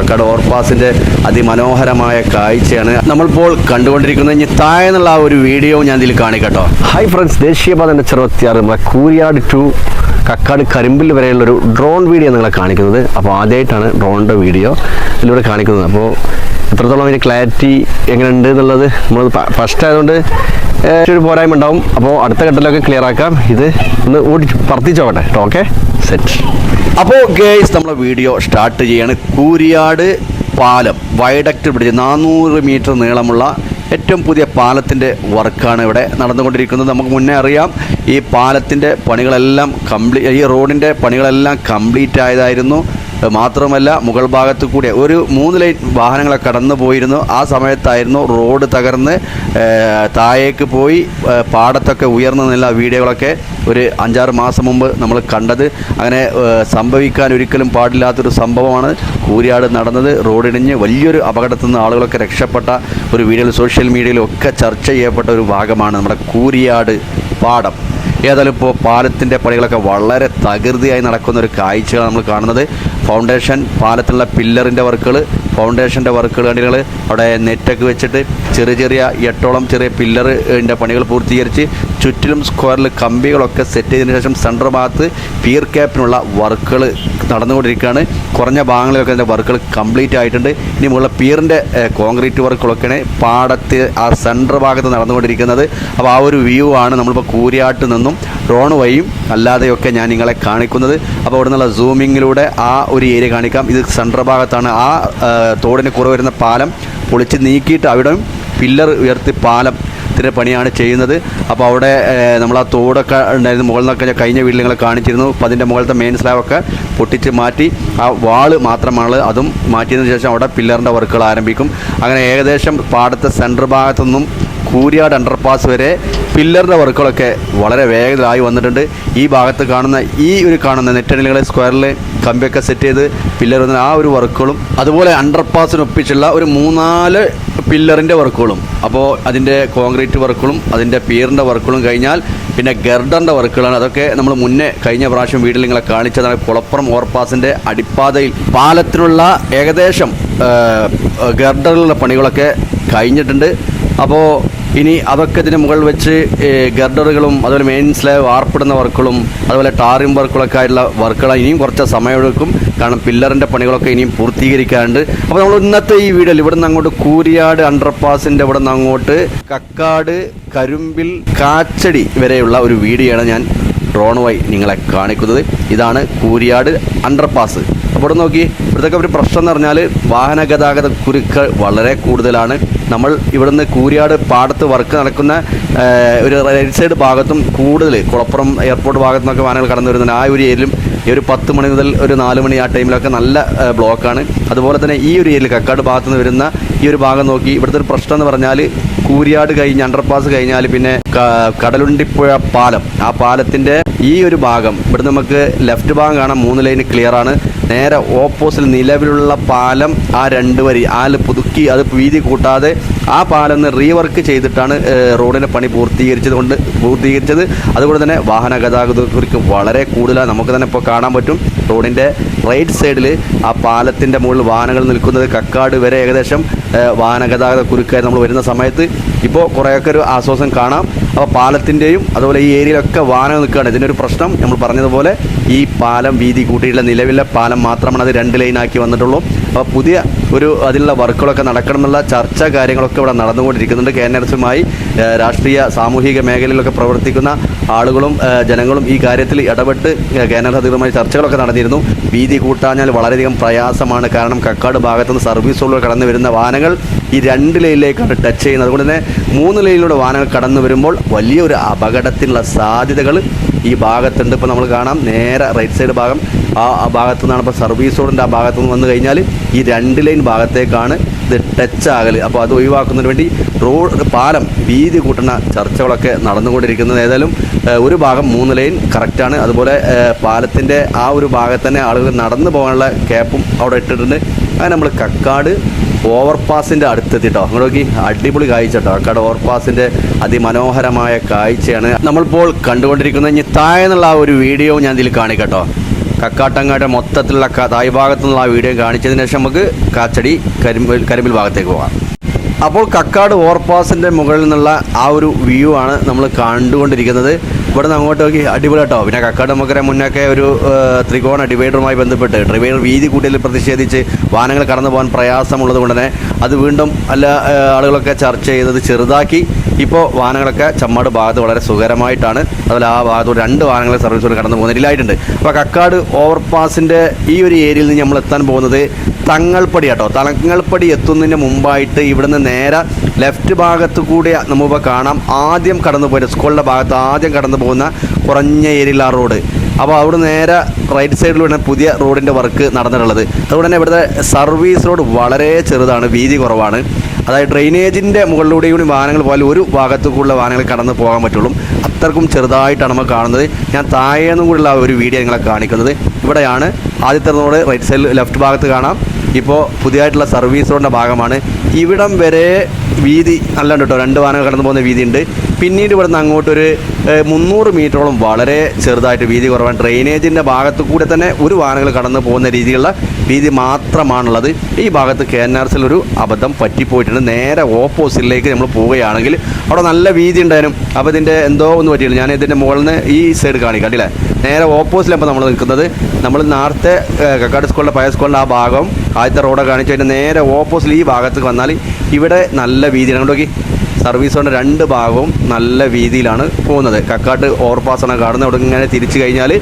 ആക്കാട് ഓവർപാസിന്റെ അതിമനോഹരമായ കാഴ്ചയാണ് നമ്മളിപ്പോൾ കണ്ടുകൊണ്ടിരിക്കുന്നത്. ഇനി താഴെ എന്നുള്ള ആ ഒരു വീഡിയോ ഞാൻ ഇതിൽ കാണിക്കട്ടോ. ഹായ് ഫ്രണ്ട്സ് ദേശീയപാത ചെറുപത്തിയാറ് നമ്മുടെ കൂരിയാട് ടു കക്കാട് കരിമ്പിൽ വരെയുള്ള ഒരു ഡ്രോൺ വീഡിയോ നിങ്ങളെ കാണിക്കുന്നത്. അപ്പോൾ ആദ്യമായിട്ടാണ് ഡ്രോണിന്റെ വീഡിയോ ഇതിലൂടെ കാണിക്കുന്നത്. അപ്പോൾ എത്രത്തോളം അതിന്റെ ക്ലാരിറ്റി എങ്ങനെയുണ്ട് എന്നുള്ളത് നമ്മൾ ഫസ്റ്റ് ആയതുകൊണ്ട് ഒരു പോരായ്മ ഉണ്ടാവും. അപ്പോൾ അടുത്ത ഘട്ടത്തിലൊക്കെ ക്ലിയർ ആക്കാം. ഇത് ഒന്ന് ഓടി പറത്തിച്ചോട്ടെ ഓക്കെ സെറ്റ് അപ്പോൾ ഗേസ് നമ്മളെ വീഡിയോ സ്റ്റാർട്ട് ചെയ്യാണ്. കൂരിയാട് പാലം വൈഡക്ട് ബ്രിഡ്ജ് നാനൂറ് മീറ്റർ നീളമുള്ള ഏറ്റവും പുതിയ പാലത്തിന്റെ വർക്കാണ് ഇവിടെ നടന്നുകൊണ്ടിരിക്കുന്നത്. നമുക്ക് മുന്നേ അറിയാം ഈ പാലത്തിന്റെ പണികളെല്ലാം കംപ്ലീ ഈ റോഡിന്റെ പണികളെല്ലാം കംപ്ലീറ്റ് ആയതായിരുന്നു. മാത്രമല്ല മുകൾ ഭാഗത്തു കൂടി ഒരു മൂന്ന് ലൈൻ വാഹനങ്ങളെ കടന്നു പോയിരുന്നു. ആ സമയത്തായിരുന്നു റോഡ് തകർന്ന് താഴേക്ക് പോയി പാടത്തൊക്കെ ഉയർന്നു നിന്ന വീഡിയോകളൊക്കെ ഒരു അഞ്ചാറ് മാസം മുമ്പ് നമ്മൾ കണ്ടത്. അങ്ങനെ സംഭവിക്കാൻ ഒരിക്കലും പാടില്ലാത്തൊരു സംഭവമാണ് കൂരിയാട് നടന്നത്. റോഡിടിഞ്ഞ് വലിയൊരു അപകടത്തിൽ നിന്ന് ആളുകളൊക്കെ രക്ഷപ്പെട്ട ഒരു വീഡിയോയിൽ സോഷ്യൽ മീഡിയയിലൊക്കെ ചർച്ച ചെയ്യപ്പെട്ട ഒരു ഭാഗമാണ് നമ്മുടെ കൂരിയാട് പാടം. ഏതായാലും ഇപ്പോൾ പാലത്തിന്റെ പണികളൊക്കെ വളരെ തകൃതിയായി നടക്കുന്ന ഒരു കാഴ്ചയാണ് നമ്മൾ കാണുന്നത്. ഫൗണ്ടേഷൻ പാലത്തിലുള്ള പില്ലറിന്റെ വർക്കുകൾ ഫൗണ്ടേഷന്റെ വർക്കുകൾ കണ്ടികൾ അവിടെ നെറ്റൊക്കെ വെച്ചിട്ട് ചെറിയ ചെറിയ എട്ടോളം ചെറിയ പില്ലറിന്റെ പണികൾ പൂർത്തീകരിച്ച് ചുറ്റിലും സ്ക്വയറിൽ കമ്പികളൊക്കെ സെറ്റ് ചെയ്തതിന് ശേഷം സെന്റർ ഭാഗത്ത് പിയർ ക്യാപ്പിനുള്ള വർക്കുകൾ നടന്നുകൊണ്ടിരിക്കുകയാണ്. കുറഞ്ഞ ഭാഗങ്ങളിലൊക്കെ അതിന്റെ വർക്കുകൾ കംപ്ലീറ്റ് ആയിട്ടുണ്ട്. ഇനി മുകളിൽ പിയറിന്റെ കോൺക്രീറ്റ് വർക്കുകളൊക്കെയാണ് പാടത്ത് ആ സെന്റർ ഭാഗത്ത് നടന്നുകൊണ്ടിരിക്കുന്നത്. അപ്പോൾ ആ ഒരു വ്യൂ ആണ് നമ്മളിപ്പോൾ കൂരിയാട്ട് നിന്നും ഡ്രോൺ വഴിയും അല്ലാതെയൊക്കെ ഞാൻ നിങ്ങളെ കാണിക്കുന്നത്. അപ്പോൾ അവിടെ നിന്നുള്ള സൂമിങ്ങിലൂടെ ആ ഒരു ഏരിയ കാണിക്കാം. ഇത് സെന്റർ ഭാഗത്താണ്. ആ തോടിന് കുറവ് വരുന്ന പാലം പൊളിച്ച് നീക്കിയിട്ട് അവിടെ പില്ലർ ഉയർത്തി പാലം ത്തിന്റെ പണിയാണ് ചെയ്യുന്നത്. അപ്പോൾ അവിടെ നമ്മൾ ആ തോടൊക്കെ ഉണ്ടായിരുന്നു മുകളിൽ നിന്നൊക്കെ കഴിഞ്ഞ നിങ്ങളെ കാണിച്ചിരുന്നു. അപ്പോൾ അതിന്റെ മുകളിലത്തെ മെയിൻ സ്ലാബൊക്കെ പൊട്ടിച്ച് മാറ്റി ആ വാൾ മാത്രമാണ് അതും മാറ്റിയതിന് ശേഷം അവിടെ പില്ലറിന്റെ വർക്കുകൾ ആരംഭിക്കും. അങ്ങനെ ഏകദേശം പാടത്തെ സെന്റർ ഭാഗത്തു നിന്നും കൂരിയാട് അണ്ടർപാസ് വരെ പില്ലറിന്റെ വർക്കുകളൊക്കെ വളരെ വേഗത്തിലായി വന്നിട്ടുണ്ട്. ഈ ഭാഗത്ത് കാണുന്ന ഈ ഒരു കാണുന്ന നെറ്റണിലുകളെ സ്ക്വയറിൽ കമ്പിയൊക്കെ സെറ്റ് ചെയ്ത് പില്ലർ വന്ന ആ ഒരു വർക്കുകളും അതുപോലെ അണ്ടർപാസിനൊപ്പിച്ചുള്ള ഒരു മൂന്നാൽ പില്ലറിന്റെ വർക്കുകളും അപ്പോൾ അതിന്റെ കോൺക്രീറ്റ് വർക്കുകളും അതിന്റെ പിയറിന്റെ വർക്കുകളും കഴിഞ്ഞാൽ പിന്നെ ഗർഡറിന്റെ വർക്കുകളാണ്. അതൊക്കെ നമ്മൾ മുന്നേ കഴിഞ്ഞ പ്രാവശ്യം വീട്ടിൽ നിങ്ങളെ കാണിച്ചതാണ്. കുളപ്പുറം ഓവർപാസിന്റെ അടിപ്പാതയിൽ പാലത്തിനുള്ള ഏകദേശം ഗർഡറിലുള്ള പണികളൊക്കെ കഴിഞ്ഞിട്ടുണ്ട്. അപ്പോൾ ഇനി അതൊക്കെ ഇതിന് മുകളിൽ വെച്ച് ഗർഡറുകളും അതുപോലെ മെയിൻ സ്ലാബ് വാർപ്പിടുന്ന വർക്കുകളും അതുപോലെ ടാറിംഗ് വർക്കുകളൊക്കെ ആയിട്ടുള്ള വർക്കുകൾ ഇനിയും കുറച്ച് സമയമെടുക്കും. കാരണം പില്ലറിന്റെ പണികളൊക്കെ ഇനിയും പൂർത്തീകരിക്കാറുണ്ട് അപ്പോൾ നമ്മൾ ഇന്നത്തെ ഈ വീഡിയോയിൽ ഇവിടെ നിന്ന് അങ്ങോട്ട് കൂരിയാട് അണ്ടർപാസിന്റെ ഇവിടെ നിന്ന് അങ്ങോട്ട് കക്കാട് കരുമ്പിൽ കാച്ചടി വരെയുള്ള ഒരു വീഡിയോയാണ് ഞാൻ വഴി നിങ്ങളെ കാണിക്കുന്നത്. ഇതാണ് കൂരിയാട് അണ്ടർപാസ് ഇവിടെ നോക്കി ഇവിടുത്തെ ഒരു പ്രശ്നം എന്ന് പറഞ്ഞാൽ വാഹന ഗതാഗത കുരുക്ക് വളരെ കൂടുതലാണ്. നമ്മൾ ഇവിടുന്ന് കൂരിയാട് പാടത്ത് വർക്ക് നടക്കുന്ന ഒരു റൈറ്റ് സൈഡ് ഭാഗത്തും കൂടുതൽ കുളപ്പുറം എയർപോർട്ട് ഭാഗത്തു വാഹനങ്ങൾ കടന്നു വരുന്നുണ്ട്. ആ ഒരു ഏരിയയിലും ഈ ഒരു പത്ത് മണി മുതൽ ഒരു നാല് മണി ആ ടൈമിലൊക്കെ നല്ല ബ്ലോക്കാണ്. അതുപോലെ തന്നെ ഈ ഒരു ഏരിയയിൽ കക്കാട് ഭാഗത്തുനിന്ന് വരുന്ന ഈ ഒരു ഭാഗം നോക്കി. ഇവിടുത്തെ ഒരു പ്രശ്നം എന്ന് പറഞ്ഞാൽ കൂരിയാട് കഴിഞ്ഞ് അണ്ടർപാസ് കഴിഞ്ഞാൽ പിന്നെ കടലുണ്ടിപ്പുഴ പാലം. ആ പാലത്തിന്റെ ഈ ഒരു ഭാഗം ഇവിടെ നമുക്ക് ലെഫ്റ്റ് ഭാഗം കാണാം. മൂന്ന് ലൈൻ ക്ലിയർ ആണ്. നേരെ ഓപ്പോസിറ്റ് നിലവിലുള്ള പാലം ആ രണ്ട് വരി. ആൽ പുതുക്കി അത് വീതി കൂട്ടാതെ ആ പാലം ഒന്ന് റീവർക്ക് ചെയ്തിട്ടാണ് റോഡിന്റെ പണി പൂർത്തീകരിച്ചത് കൊണ്ട് പൂർത്തീകരിച്ചത്. അതുകൊണ്ട് തന്നെ വാഹന ഗതാഗതക്കുറിക്ക് വളരെ കൂടുതലാണ് നമുക്ക് തന്നെ ഇപ്പോൾ കാണാൻ പറ്റും. റോഡിന്റെ റൈറ്റ് സൈഡിൽ ആ പാലത്തിന്റെ മുകളിൽ വാഹനങ്ങൾ നിൽക്കുന്നത് കക്കാട് വരെ ഏകദേശം വാഹന ഗതാഗത കുരുക്കായി നമ്മൾ വരുന്ന സമയത്ത് ഇപ്പോൾ കുറേയൊക്കെ ഒരു ആശ്വാസം കാണാം. അപ്പോൾ പാലത്തിന്റെയും അതുപോലെ ഈ ഏരിയയിലൊക്കെ വാഹനം നിൽക്കുകയാണ്. ഇതിന്റെ ഒരു പ്രശ്നം നമ്മൾ പറഞ്ഞതുപോലെ ഈ പാലം വീതി കൂട്ടിയിട്ടുള്ള നിലവിലെ പാലം മാത്രമാണ് അത് രണ്ട് ലൈനാക്കി വന്നിട്ടുള്ളൂ. അപ്പോൾ പുതിയ ഒരു അതിലുള്ള വർക്കുകളൊക്കെ നടക്കണം എന്നുള്ള ചർച്ച കാര്യങ്ങളൊക്കെ ഇവിടെ നടന്നുകൊണ്ടിരിക്കുന്നുണ്ട്. കെ എൻ എസുമായി രാഷ്ട്രീയ സാമൂഹിക മേഖലയിലൊക്കെ പ്രവർത്തിക്കുന്ന ആളുകളും ജനങ്ങളും ഈ കാര്യത്തിൽ ഇടപെട്ട് ഏഹ്, കെ എൻ എസ് അധികൃതമായി ചർച്ചകളൊക്കെ നടന്നിരുന്നു. വീതി കൂട്ടാഞ്ഞാൽ വളരെയധികം പ്രയാസമാണ്. കാരണം കക്കാട് ഭാഗത്തുനിന്ന് സർവീസ് റോഡിലൂടെ കടന്നു വരുന്ന വാഹനങ്ങൾ ഈ രണ്ട് ലൈനിലേക്കാണ് ടച്ച് ചെയ്യുന്നത്. അതുകൊണ്ട് തന്നെ മൂന്ന് ലൈനിലൂടെ വാഹനങ്ങൾ കടന്നു വരുമ്പോൾ വലിയൊരു അപകടത്തിനുള്ള സാധ്യതകൾ ഈ ഭാഗത്തുണ്ട്. ഇപ്പോൾ നമ്മൾ കാണാം നേരെ റൈറ്റ് സൈഡ് ഭാഗം. ആ ഭാഗത്തു നിന്നാണ് ഇപ്പോൾ സർവീസ് റോഡിന്റെ ആ ഭാഗത്തു നിന്ന് വന്നു കഴിഞ്ഞാൽ ഈ രണ്ട് ലൈൻ ഭാഗത്തേക്കാണ് ഇത് ടച്ച് ആകൽ അപ്പോൾ അത് ഒഴിവാക്കുന്നതിന് വേണ്ടി റോഡ് പാലം വീതി കൂട്ടുന്ന ചർച്ചകളൊക്കെ നടന്നുകൊണ്ടിരിക്കുന്നത്. ഏതായാലും ഒരു ഭാഗം മൂന്ന് ലൈൻ കറക്റ്റാണ് അതുപോലെ പാലത്തിന്റെ ആ ഒരു ഭാഗത്ത് തന്നെ ആളുകൾ നടന്നു പോകാനുള്ള ക്യാപ്പും അവിടെ ഇട്ടിട്ടുണ്ട്. അങ്ങനെ നമ്മൾ കക്കാട് ഓവർപാസിന്റെ അടുത്തെത്തി കേട്ടോ അങ്ങോട്ട് നോക്കി അടിപൊളി കാഴ്ച കേട്ടോ. കക്കാട് ഓവർപാസിന്റെ അതിമനോഹരമായ കാഴ്ചയാണ്. നമ്മളിപ്പോൾ കണ്ടുകൊണ്ടിരിക്കുന്ന ഇനി താഴെ എന്നുള്ള ആ ഒരു വീഡിയോ ഞാൻ ഇതിൽ കാണിക്കട്ടോ കക്കാട്ടങ്ങാട് മൊത്തത്തിലുള്ള തായ് ഭാഗത്തു നിന്നുള്ള ആ വീഡിയോ കാണിച്ചതിന് ശേഷം നമുക്ക് കാച്ചടി കരിമ്പിൽ കരിമ്പിൽ ഭാഗത്തേക്ക് പോകാം. അപ്പോൾ കക്കാട് ഓവർപാസിന്റെ മുകളിൽ നിന്നുള്ള ആ ഒരു വ്യൂ ആണ് നമ്മൾ കണ്ടുകൊണ്ടിരിക്കുന്നത്. ഇവിടെ നിന്ന് അങ്ങോട്ട് നോക്കി അടിപൊളി കേട്ടോ. പിന്നെ കക്കാട് നമുക്കറിയാം മുന്നൊക്കെ ഒരു ത്രികോണ ഡിവൈഡറുമായി ബന്ധപ്പെട്ട് ഡിവൈഡർ വീതി കൂട്ടിയതിൽ പ്രതിഷേധിച്ച് വാഹനങ്ങൾ കടന്നു പോകാൻ പ്രയാസമുള്ളത് കൊണ്ട് തന്നെ അത് വീണ്ടും അല്ല ആളുകളൊക്കെ ചർച്ച ചെയ്തത് ചെറുതാക്കി. ഇപ്പോൾ വാഹനങ്ങളൊക്കെ ചമ്മാട് ഭാഗത്ത് വളരെ സുഖകരമായിട്ടാണ് അതുപോലെ ആ ഭാഗത്ത് രണ്ട് വാഹനങ്ങൾ സർവീസുകൾ കടന്നു പോകുന്ന രീതിയിലായിട്ടുണ്ട് അപ്പോൾ കക്കാട് ഓവർപാസിന്റെ ഈ ഒരു ഏരിയയിൽ നിന്ന് നമ്മൾ എത്താൻ പോകുന്നത് തങ്ങൾപ്പടി കേട്ടോ. തങ്ങൾപ്പടി എത്തുന്നതിന് മുമ്പായിട്ട് ഇവിടുന്ന് നേരെ ലെഫ്റ്റ് ഭാഗത്ത് കൂടി നമുക്ക് കാണാം. ആദ്യം കടന്നു പോയ സ്കൂളിന്റെ ഭാഗത്ത് ആദ്യം കടന്നു പോകുന്ന കുറഞ്ഞ ഏരിയയിൽ ആ റോഡ് അപ്പോൾ അവിടെ നേരെ റൈറ്റ് സൈഡിലൂടെ പുതിയ റോഡിന്റെ വർക്ക് നടന്നിട്ടുള്ളത്. അതുകൊണ്ട് തന്നെ ഇവിടുത്തെ സർവീസ് റോഡ് വളരെ ചെറുതാണ് വീതി കുറവാണ്. അതായത് ഡ്രെയിനേജിന്റെ മുകളിലൂടെ കൂടി വാഹനങ്ങൾ പോലെ ഒരു ഭാഗത്തു കൂടുതൽ വാഹനങ്ങൾ കടന്നു പോകാൻ പറ്റുള്ളൂ. അത്രക്കും ചെറുതായിട്ടാണ് നമ്മൾ കാണുന്നത്. ഞാൻ താഴേന്നും കൂടിയുള്ള ഒരു വീഡിയോ നിങ്ങളെ കാണിക്കുന്നത്. ഇവിടെയാണ് ആദ്യത്തെ റോഡ് റൈറ്റ് സൈഡിൽ ലെഫ്റ്റ് ഭാഗത്ത് കാണാം. ഇപ്പോൾ പുതിയതായിട്ടുള്ള സർവീസ് റോഡിന്റെ ഭാഗമാണ്. ഇവിടം വരെ വീതി അല്ല കേട്ടോ രണ്ട് വാഹനങ്ങൾ കടന്നു പോകുന്ന വീതി ഉണ്ട് പിന്നീട് ഇവിടുന്ന് അങ്ങോട്ടൊരു മുന്നൂറ് മീറ്ററോളം വളരെ ചെറുതായിട്ട് വീതി കുറവാണ്. ഡ്രെയിനേജിന്റെ ഭാഗത്ത് കൂടെ തന്നെ ഒരു വാഹനങ്ങൾ കടന്നു പോകുന്ന രീതിയിലുള്ള വീതി മാത്രമാണുള്ളത്. ഈ ഭാഗത്ത് കെ എൻ ആർ സിൽ ഒരു അബദ്ധം പറ്റിപ്പോയിട്ടുണ്ട്. നേരെ ഓപ്പോസിറ്റിലേക്ക് നമ്മൾ പോവുകയാണെങ്കിൽ അവിടെ നല്ല വീതി ഉണ്ടായിരുന്നു. അപ്പോൾ ഇതിന്റെ എന്തോ ഒന്ന് പറ്റിയില്ല. ഞാൻ ഇതിന്റെ മുകളിൽ നിന്ന് ഈ സൈഡ് കാണിക്കാം കണ്ടില്ലേ നേരെ ഓപ്പോസിറ്റിലപ്പോൾ നമ്മൾ നിൽക്കുന്നത് നമ്മൾ നേരത്തെ കക്കാട് സ്കൂളിന്റെ പഴയ സ്കൂളിന്റെ ആ ഭാഗം ആദ്യത്തെ റോഡ് കാണിച്ചു അതിന്റെ നേരെ ഓപ്പോസിറ്റിൽ ഈ ഭാഗത്തേക്ക് വന്നാൽ ഇവിടെ നല്ല വീതിയാണ്. നോക്കി? സർവീസ് കൊണ്ട് രണ്ട് ഭാഗവും നല്ല രീതിയിലാണ് പോകുന്നത്. കക്കാട്ട് ഓവർപാസാണ് കാണുന്നത് അവിടെ ഇങ്ങനെ തിരിച്ചു കഴിഞ്ഞാൽ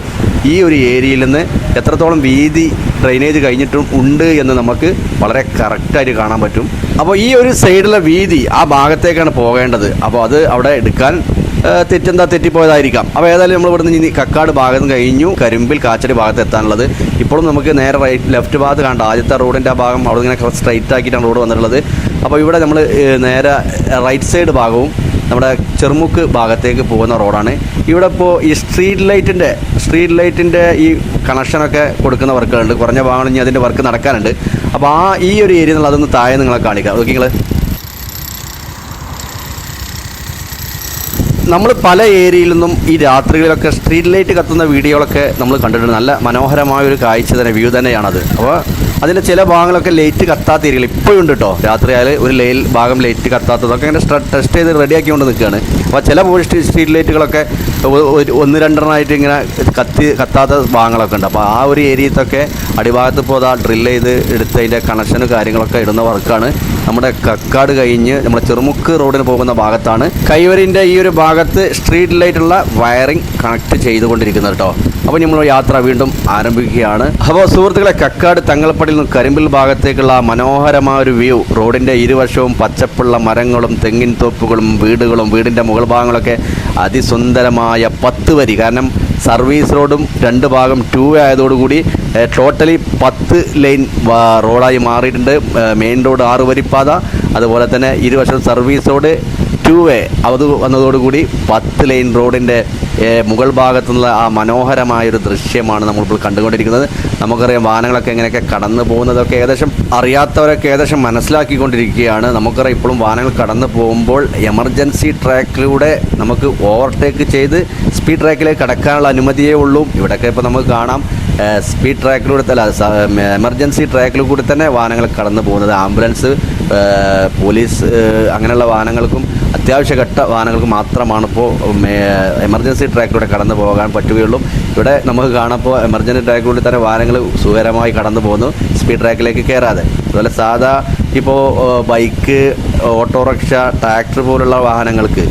ഈ ഒരു ഏരിയയിൽ നിന്ന് എത്രത്തോളം വീതി ഡ്രെയിനേജ് കഴിഞ്ഞിട്ടും ഉണ്ട് എന്ന് നമുക്ക് വളരെ കറക്റ്റായിട്ട് കാണാൻ പറ്റും. അപ്പോൾ ഈ ഒരു സൈഡിലെ വീതി ആ ഭാഗത്തേക്കാണ് പോകേണ്ടത്. അപ്പോൾ അത് അവിടെ എടുക്കാൻ തെറ്റെന്താ തെറ്റിപ്പോയതായിരിക്കാം. അപ്പോൾ ഏതായാലും നമ്മൾ ഇവിടുന്ന് ഇനി കക്കാട് ഭാഗത്ത് കഴിഞ്ഞു. കരിമ്പിൽ കാച്ചടി ഭാഗത്ത് എത്താനുള്ളത്. ഇപ്പോഴും നമുക്ക് നേരെ റൈറ്റ് ലെഫ്റ്റ് ഭാഗത്ത് കണ്ട ആദ്യത്തെ റോഡിന്റെ ആ ഭാഗം അവിടെ ഇങ്ങനെ സ്ട്രൈറ്റ് ആക്കിയിട്ടാണ് റോഡ് വന്നിട്ടുള്ളത്. അപ്പോൾ ഇവിടെ നമ്മൾ നേരെ റൈറ്റ് സൈഡ് ഭാഗവും നമ്മുടെ ചെറുമുക്ക് ഭാഗത്തേക്ക് പോകുന്ന റോഡാണ്. ഇവിടെ ഇപ്പോൾ ഈ സ്ട്രീറ്റ് ലൈറ്റിന്റെ സ്ട്രീറ്റ് ലൈറ്റിന്റെ ഈ കണക്ഷനൊക്കെ കൊടുക്കുന്ന വർക്കുകളുണ്ട്. കുറഞ്ഞ ഭാഗങ്ങളിൽ ഇനി അതിന്റെ വർക്ക് നടക്കാനുണ്ട്. അപ്പോൾ ആ ഈ ഒരു ഏരിയ എന്നുള്ളത് അതൊന്ന് താഴെ നിങ്ങളെ കാണിക്കാം. ഓക്കെ നിങ്ങൾ നമ്മൾ പല ഏരിയയിൽ നിന്നും ഈ രാത്രികളിലൊക്കെ സ്ട്രീറ്റ് ലൈറ്റ് കത്തുന്ന വീഡിയോകളൊക്കെ നമ്മൾ കണ്ടിട്ടുണ്ട്. നല്ല മനോഹരമായ ഒരു കാഴ്ച തന്നെ വ്യൂ തന്നെയാണത്. അപ്പോൾ അതിന്റെ ചില ഭാഗങ്ങളൊക്കെ ലൈറ്റ് കത്താത്ത ഏരിയകൾ ഇപ്പോഴും ഉണ്ട് കേട്ടോ രാത്രി ആയാൽ ഒരു ലൈൽ ഭാഗം ലൈറ്റ് കത്താത്തതൊക്കെ ഇങ്ങനെ ടെസ്റ്റ് ചെയ്ത് റെഡിയാക്കി റെഡിയാക്കിക്കൊണ്ട് നിൽക്കുകയാണ് അപ്പോൾ ചില സ്ട്രീ- സ്ട്രീറ്റ് ലൈറ്റുകളൊക്കെ ഒന്ന് രണ്ടെണ്ണമായിട്ട് ഇങ്ങനെ കത്തി കത്താത്ത ഭാഗങ്ങളൊക്കെ ഉണ്ട്. അപ്പോൾ ആ ഒരു ഏരിയത്തൊക്കെ അടിഭാഗത്ത് ഇപ്പോൾ അതാ ഡ്രില്ല് ചെയ്ത് എടുത്ത് അതിന്റെ കണക്ഷനും കാര്യങ്ങളൊക്കെ ഇടുന്ന വർക്കാണ്. നമ്മുടെ കക്കാട് കഴിഞ്ഞ് നമ്മുടെ ചെറുമുക്ക് റോഡിന് പോകുന്ന ഭാഗത്താണ്. കൈവരിന്റെ ഈ ഒരു ഭാഗത്ത് സ്ട്രീറ്റ് ലൈറ്റുള്ള വയറിംഗ് കണക്ട് ചെയ്തുകൊണ്ടിരിക്കുന്നത് കേട്ടോ അപ്പോൾ നമ്മൾ യാത്ര വീണ്ടും ആരംഭിക്കുകയാണ്. അപ്പോൾ സുഹൃത്തുക്കളെ കക്കാട് തങ്ങൾപ്പടിയിൽ നിന്ന് കരിമ്പിൽ ഭാഗത്തേക്കുള്ള മനോഹരമായ ഒരു വ്യൂ റോഡിന്റെ ഇരുവശവും പച്ചപ്പുള്ള മരങ്ങളും തെങ്ങിൻ തോപ്പുകളും വീടുകളും വീടിന്റെ മുകൾ ഭാഗങ്ങളൊക്കെ അതിസുന്ദരമായ പത്ത് വരി. കാരണം സർവീസ് റോഡും രണ്ട് ഭാഗം ടൂ വേ ആയതോടുകൂടി ടോട്ടലി പത്ത് ലൈൻ റോഡായി മാറിയിട്ടുണ്ട്. മെയിൻ റോഡ് ആറ് വരിപ്പാത അതുപോലെ തന്നെ ഇരുവശം സർവീസ് റോഡ് ടു വേ അത് വന്നതോടുകൂടി പത്ത് ലൈൻ റോഡിന്റെ മുകൾ ഭാഗത്തുനിന്നുള്ള ആ മനോഹരമായൊരു ദൃശ്യമാണ് നമ്മളിപ്പോൾ കണ്ടുകൊണ്ടിരിക്കുന്നത്. നമുക്കറിയാം വാഹനങ്ങളൊക്കെ എങ്ങനെയൊക്കെ കടന്നു പോകുന്നതൊക്കെ ഏകദേശം അറിയാത്തവരൊക്കെ ഏകദേശം മനസ്സിലാക്കിക്കൊണ്ടിരിക്കുകയാണ്. നമുക്കറിയാം ഇപ്പോഴും വാഹനങ്ങൾ കടന്നു പോകുമ്പോൾ എമർജൻസി ട്രാക്കിലൂടെ നമുക്ക് ഓവർടേക്ക് ചെയ്ത് സ്പീഡ് ട്രാക്കിലേക്ക് കടക്കാനുള്ള അനുമതിയേ ഉള്ളൂ. ഇവിടെയൊക്കെ ഇപ്പോൾ നമുക്ക് കാണാം. സ്പീഡ് ട്രാക്കിലൂടെ അല്ല എമർജൻസി ട്രാക്കിൽ കൂടി തന്നെ വാഹനങ്ങൾ കടന്നു പോകുന്നത്. ആംബുലൻസ് പോലീസ് അങ്ങനെയുള്ള വാഹനങ്ങൾക്കും അത്യാവശ്യഘട്ട വാഹനങ്ങൾക്ക് മാത്രമാണ് ഇപ്പോൾ എമർജൻസി ട്രാക്കിലൂടെ കടന്നു പോകാൻ പറ്റുകയുള്ളൂ. ഇവിടെ നമുക്ക് കാണപ്പോൾ എമർജൻസി ട്രാക്കിലൂടെ തന്നെ വാഹനങ്ങൾ സുഖകരമായി കടന്നു പോകുന്നു. സ്പീഡ് ട്രാക്കിലേക്ക് കയറാതെ. അതുപോലെ സാധാ ഇപ്പോൾ ബൈക്ക് ഓട്ടോറിക്ഷ ട്രാക്ടർ പോലുള്ള വാഹനങ്ങൾക്ക്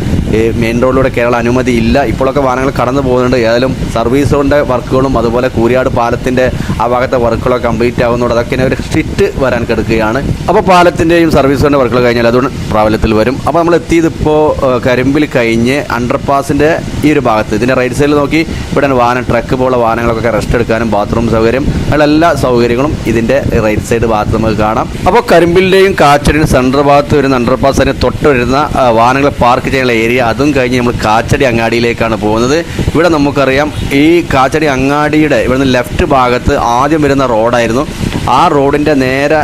മെയിൻ റോഡിലൂടെ കേരള അനുമതി ഇല്ല. ഇപ്പോഴൊക്കെ വാഹനങ്ങൾ കടന്നു പോകുന്നുണ്ട്. ഏതായാലും സർവീസ് റോഡിന്റെ വർക്കുകളും അതുപോലെ കൂരിയാട് പാലത്തിന്റെ ആ ഭാഗത്തെ വർക്കുകളൊക്കെ കംപ്ലീറ്റ് ആകുന്നുണ്ട് അതൊക്കെ ഒരു സ്ട്രിറ്റ് വരാൻ കിടക്കുകയാണ്. അപ്പോൾ പാലത്തിന്റെയും സർവീസ് റോഡിന്റെ വർക്കുകൾ കഴിഞ്ഞാൽ അതുകൊണ്ട് പ്രാബല്യത്തിൽ വരും. അപ്പോൾ നമ്മൾ എത്തിയത് ഇപ്പോൾ കരിമ്പിൽ കഴിഞ്ഞ് അണ്ടർപാസിന്റെ ഈ ഒരു ഭാഗത്ത്. ഇതിന്റെ റൈറ്റ് സൈഡിൽ നോക്കി ഇവിടെ വാഹനം ട്രക്ക് പോലുള്ള വാഹനങ്ങളൊക്കെ റെസ്റ്റ് എടുക്കാനും ബാത്റൂം സൗകര്യം അങ്ങനെയുള്ള എല്ലാ സൗകര്യങ്ങളും ഇതിന്റെ റൈറ്റ് സൈഡ് ഭാഗത്ത് നമുക്ക് കാണാം. അപ്പോൾ കരിമ്പിലിന്റെയും കാച്ചടിന്റെ സെൻട്രൽ ഭാഗത്ത് വരുന്ന അണ്ടർപാസ് തന്നെ തൊട്ട് വരുന്ന ആ, വാഹനങ്ങൾ പാർക്ക് ചെയ്യാനുള്ള ഏരിയ അതും കഴിഞ്ഞ് നമ്മൾ കാച്ചടി അങ്ങാടിയിലേക്കാണ് പോകുന്നത്. ഇവിടെ നമുക്കറിയാം ഈ കാച്ചടി അങ്ങാടിയുടെ ഇവിടുന്ന് ലെഫ്റ്റ് ഭാഗത്ത് ആദ്യം വരുന്ന റോഡായിരുന്നു. ആ റോഡിന്റെ നേരെ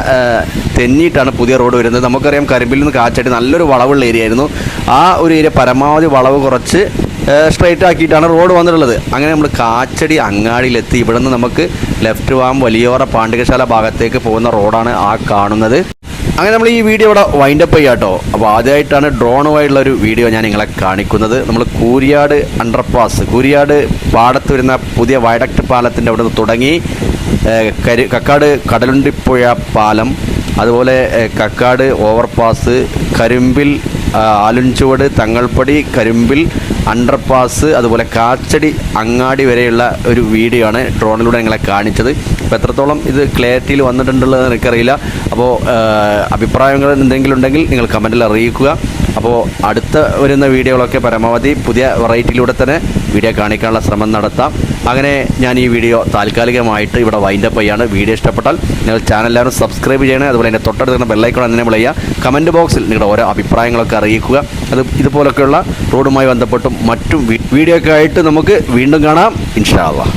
തെന്നിയിട്ടാണ് പുതിയ റോഡ് വരുന്നത്. നമുക്കറിയാം കരിമ്പിൽ നിന്ന് കാച്ചടി നല്ലൊരു വളവുള്ള ഏരിയ ആയിരുന്നു. ആ ഒരു ഏരിയ പരമാവധി വളവ് കുറച്ച് സ്ട്രൈറ്റ് ആക്കിയിട്ടാണ് റോഡ് വന്നിട്ടുള്ളത്. അങ്ങനെ നമ്മൾ കാച്ചടി അങ്ങാടിയിലെത്തി. ഇവിടുന്ന് നമുക്ക് ലെഫ്റ്റ് വാം വലിയോറ പാണ്ഡികശാല ഭാഗത്തേക്ക് പോകുന്ന റോഡാണ് ആ കാണുന്നത്. അങ്ങനെ നമ്മൾ ഈ വീഡിയോ ഇവിടെ വൈൻഡപ്പ് ചെയ്യാം കേട്ടോ അപ്പോൾ ആദ്യമായിട്ടാണ് ഡ്രോണുമായിട്ടുള്ള ഒരു വീഡിയോ ഞാൻ നിങ്ങളെ കാണിക്കുന്നത്. നമ്മൾ കൂരിയാട് അണ്ടർപാസ് കൂരിയാട് പാടത്ത് വരുന്ന പുതിയ വയഡക്ട് പാലത്തിന്റെ അവിടെ നിന്ന് തുടങ്ങി കരു കക്കാട് കടലുണ്ടിപ്പുഴ പാലം അതുപോലെ കക്കാട് ഓവർപാസ് കരിമ്പിൽ ആലുഞ്ചുവട് തങ്ങൾപ്പടി കരിമ്പിൽ അണ്ടർപാസ് അതുപോലെ കാച്ചടി അങ്ങാടി വരെയുള്ള ഒരു വീഡിയോ ആണ് ഡ്രോണിലൂടെ നിങ്ങളെ കാണിച്ചത്. അപ്പോൾ എത്രത്തോളം ഇത് ക്ലാരിറ്റിയിൽ വന്നിട്ടുണ്ടല്ലോ എനിക്കറിയില്ല. അപ്പോൾ അഭിപ്രായങ്ങൾ എന്തെങ്കിലും ഉണ്ടെങ്കിൽ നിങ്ങൾ കമന്റിൽ അറിയിക്കുക. അപ്പോൾ അടുത്ത വരുന്ന വീഡിയോകളൊക്കെ പരമാവധി പുതിയ വെറൈറ്റിയിലൂടെ തന്നെ വീഡിയോ കാണിക്കാനുള്ള ശ്രമം നടത്താം. അങ്ങനെ ഞാൻ ഈ വീഡിയോ താൽക്കാലികമായിട്ട് ഇവിടെ വൈൻഡപ്പ് ചെയ്യാണ്. വീഡിയോ ഇഷ്ടപ്പെട്ടാൽ നിങ്ങൾ ചാനൽ എല്ലാവരും സബ്സ്ക്രൈബ് ചെയ്യണേ. അതുപോലെ എന്റെ തൊട്ടടുത്ത് ബെല്ലൈക്കോൺ എന്നെ ചെയ്യുക. കമന്റ് ബോക്സിൽ നിങ്ങളുടെ ഓരോ അഭിപ്രായങ്ങളൊക്കെ അറിയിക്കുക. അത് ഇതുപോലൊക്കെയുള്ള റോഡുമായി ബന്ധപ്പെട്ടും മറ്റും വീഡിയോ ഒക്കെ ആയിട്ട് നമുക്ക് വീണ്ടും കാണാം. ഇൻഷാ അള്ളാഹ്